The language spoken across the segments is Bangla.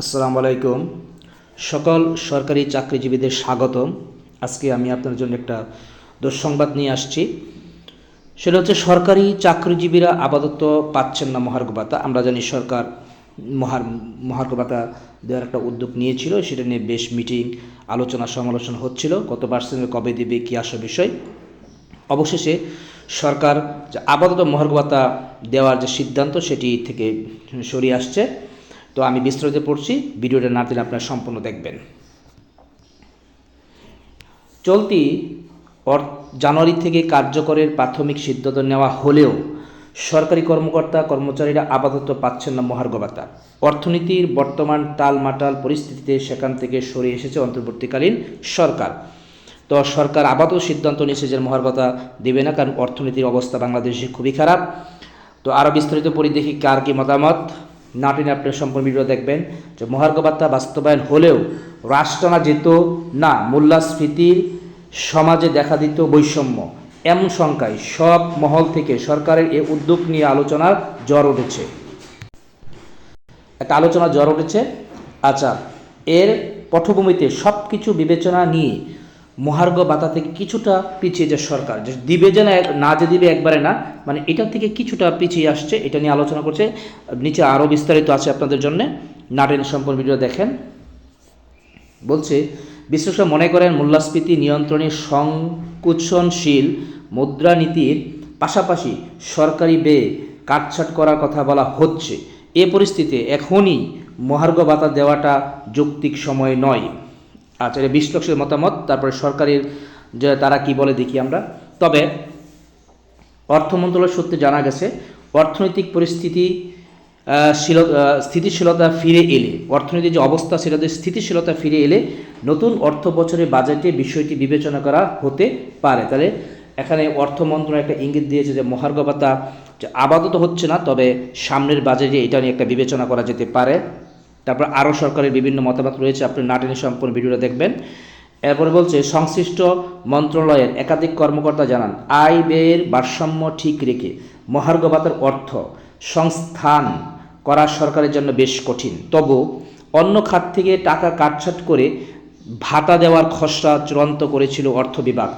আসসালামু আলাইকুম। সকল সরকারি চাকরিজীবীদের স্বাগতম। আজকে আমি আপনার জন্য একটা দুঃসংবাদ নিয়ে আসছি। সেটা হচ্ছে সরকারি চাকরিজীবীরা আপাতত পাচ্ছেন না মহার্ঘ ভাতা। আমরা জানি সরকার মহার, মহার্ঘ ভাতা দেওয়ার একটা উদ্যোগ নিয়েছিল। সেটা নিয়ে বেশ মিটিং, আলোচনা, সমালোচনা হচ্ছিল। কত পার্সেন্টে কবে দেবে, কী আসা বিষয়? অবশেষে সরকার যে আপাতত মহার্ঘ ভাতা দেওয়ার যে সিদ্ধান্ত, সেটি থেকে সরিয়ে আসছে। তো আমি বিস্তারিত পড়ছি, ভিডিওটা না দিলে আপনারা সম্পূর্ণ দেখবেন। চলতি জানুয়ারি থেকে কার্যকরের প্রাথমিক সিদ্ধান্ত নেওয়া হলেও সরকারি কর্মকর্তা, কর্মচারীরা আপাতত পাচ্ছেন না মহার্ঘ ভাতা। অর্থনীতির বর্তমান টালমাটাল পরিস্থিতিতে সেখান থেকে সরে এসেছে অন্তর্বর্তীকালীন সরকার। তো সরকার আপাতত সিদ্ধান্ত নিয়েছে যে মহার্ঘ দেবে না, কারণ অর্থনীতির অবস্থা বাংলাদেশে খুবই খারাপ। তো আরও বিস্তারিত পরি দেখি কার কি মতামত। নাটিনে আপনি সম্পূর্ণ ভিডিও দেখবেন। যে মহার্ঘ বাস্তবায়ন হলেও রাষ্ট্রনা যেত না মূল্যস্ফীতির সমাজে দেখা দিত বৈষম্য। এমন শঙ্কায় সব মহল থেকে সরকারের এ উদ্যোগ নিয়ে আলোচনার জ্বর উঠেছে। একটা আলোচনা জ্বর উঠেছে। আচ্ছা এর পটভূমিতে সব কিছু বিবেচনা নিয়ে মহার্ঘ ভাতা থেকে কিছুটা পিছিয়ে যে সরকার। যে দিবে যে না না যে দিবে একবারে না মানে এটা থেকে কিছুটা পিছিয়ে আসছে, এটা নিয়ে আলোচনা করছে। নিচে আরও বিস্তারিত আছে আপনাদের জন্য। নাটেন সম্পর্ক ভিডিও দেখেন। বলছে, বিশ্লেষক মনে করেন মূল্যস্ফীতি নিয়ন্ত্রণে সংকুচনশীল মুদ্রানীতির পাশাপাশি সরকারি ব্যয় কাটছাট করার কথা বলা হচ্ছে। এ পরিস্থিতিতে এখনই মহার্ঘ ভাতা দেওয়াটা যৌক্তিক সময় নয়। আচ্ছা এটা বিশ্লেষকের মতামত, তারপরে সরকারের যে তারা কি বলে দেখি আমরা। তবে অর্থ মন্ত্রণালয় সূত্রে জানা গেছে, অর্থনৈতিক পরিস্থিতি শীল- স্থিতিশীলতা ফিরে এলে, অর্থনীতির যে অবস্থা সেটাতে স্থিতিশীলতা ফিরে এলে নতুন অর্থ বছরের বাজেটে বিষয়টি বিবেচনা করা হতে পারে। তাহলে এখানে অর্থ মন্ত্রণালয় একটা ইঙ্গিত দিয়েছে যে মহার্ঘ ভাতা আপাতত হচ্ছে না, তবে সামনের বাজেটে এটা নিয়ে একটা বিবেচনা করা যেতে পারে। তারপর আরও সরকারের বিভিন্ন মতামত রয়েছে, আপনি নাটেনের সম্পূর্ণ ভিডিওটা দেখবেন। এরপরে বলছে, সংশ্লিষ্ট মন্ত্রণালয়ের একাধিক কর্মকর্তা জানান আয় ব্যয়ের ভারসাম্য ঠিক রেখে মহার্ঘ ভাতার অর্থ সংস্থান করা সরকারের জন্য বেশ কঠিন। তবু অন্য খাত থেকে টাকা কাটছাট করে ভাতা দেওয়ার খসড়া চূড়ান্ত করেছিল অর্থ বিভাগ।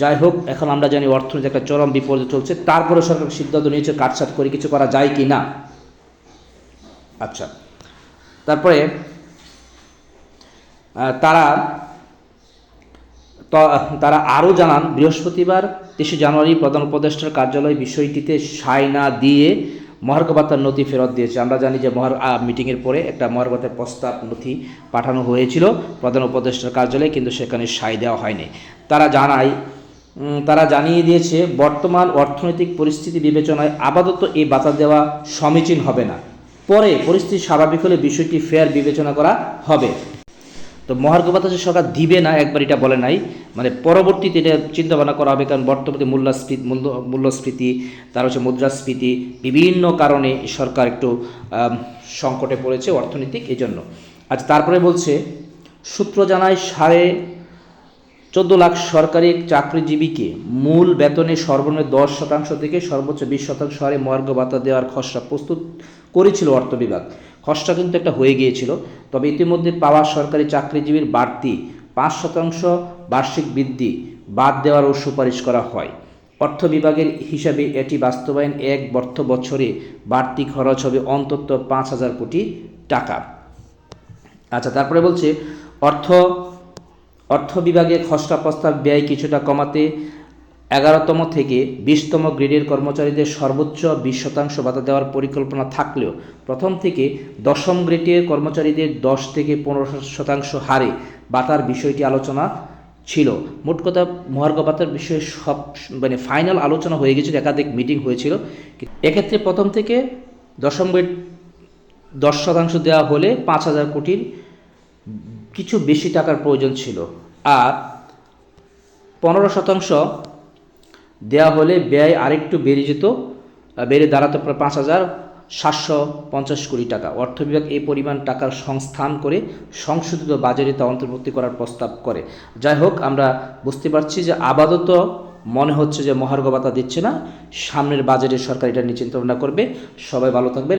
যাই হোক, এখন আমরা জানি অর্থনীতি একটা চরম বিপর্যয় চলছে। তারপরে সরকার সিদ্ধান্ত নিয়েছে কাটছাট করে কিছু করা যায় কি না আচ্ছা। তারপরে তারা তারা আরও জানান, বৃহস্পতিবার তেইশে জানুয়ারি প্রধান উপদেষ্টার কার্যালয় বিষয়টিতে সায় না দিয়ে মহার্ঘ ভাতার নথি ফেরত দিয়েছে। আমরা জানি যে মহার মিটিংয়ের পরে একটা মহার্ঘভাতার প্রস্তাব নথি পাঠানো হয়েছিল প্রধান উপদেষ্টার কার্যালয়ে, কিন্তু সেখানে সায় দেওয়া হয়নি। তারা জানায় তারা জানিয়ে দিয়েছে, বর্তমান অর্থনৈতিক পরিস্থিতি বিবেচনায় আপাতত এই ভাতা দেওয়া সমীচীন হবে না। পরে পরিস্থিতি স্বাভাবিক হলে বিষয়টি ফের বিবেচনা করা হবে। তো মহার্ঘ যে সরকার দিবে না, একবার এটা বলে নাই। মানে পরবর্তীতে এটা চিন্তা ভাবনা করা হবে, কারণ বর্তমানে মূল্যস্ফীতি, মূল্য, মূল্যস্ফীতি, তার হচ্ছে মুদ্রাস্ফীতি, বিভিন্ন কারণে সরকার একটু সংকটে পড়েছে অর্থনৈতিক এই জন্য আচ্ছা তারপরে বলছে, সূত্র জানায় সাড়ে চোদ্দ লাখ সরকারি চাকরিজীবীকে মূল বেতনে সর্বনিম্ন দশ শতাংশ থেকে সর্বোচ্চ বিশ শতাংশ হারে মহার্ঘ ভাতা দেওয়ার খসড়া প্রস্তুত করেছিল অর্থ বিভাগ। খসড়া কিন্তু একটা হয়ে গিয়েছিল। তবে ইতিমধ্যে পাওয়া সরকারি চাকরিজীবীর বাড়তি পাঁচ শতাংশ বার্ষিক বৃদ্ধি বাদ দেওয়ারও সুপারিশ করা হয়। অর্থ বিভাগের হিসাবে এটি বাস্তবায়ন এক অর্থ বছরে বাড়তি খরচ হবে অন্তত পাঁচ হাজার কোটি টাকা। আচ্ছা তারপরে বলছে, অর্থ অর্থ বিভাগে খসড়া প্রস্তাব ব্যয় কিছুটা কমাতে এগারোতম থেকে বিশতম গ্রেডের কর্মচারীদের সর্বোচ্চ বিশ শতাংশ ভাতা দেওয়ার পরিকল্পনা থাকলেও প্রথম থেকে দশম গ্রেডের কর্মচারীদের দশ থেকে পনেরো শতাংশ হারে ভাতার বিষয়টি আলোচনা ছিল। মোট কথা মহার্ঘ ভাতার বিষয়ে সব মানে ফাইনাল আলোচনা হয়ে গেছিল, একাধিক মিটিং হয়েছিল। এক্ষেত্রে প্রথম থেকে দশম গ্রেড দশ শতাংশ দেওয়া হলে পাঁচ হাজার কোটির কিছু বেশি টাকার প্রয়োজন ছিল। আর পনেরো শতাংশ দেওয়া হলে ব্যয় আরেকটু বেড়ে যেত বেড়ে দাঁড়াতো প্রায় পাঁচ হাজার সাতশো পঞ্চাশ কোটি টাকা। অর্থ বিভাগ এই পরিমাণ টাকার সংস্থান করে সংশোধিত বাজারে তা অন্তর্ভুক্তি করার প্রস্তাব করে। যাই হোক, আমরা বুঝতে পারছি যে আপাতত মনে হচ্ছে যে মহার্ঘ ভাতা দিচ্ছে না। সামনের বাজারে সরকার এটা নিয়ে চিন্তা ভাবনা করবে। সবাই ভালো থাকবে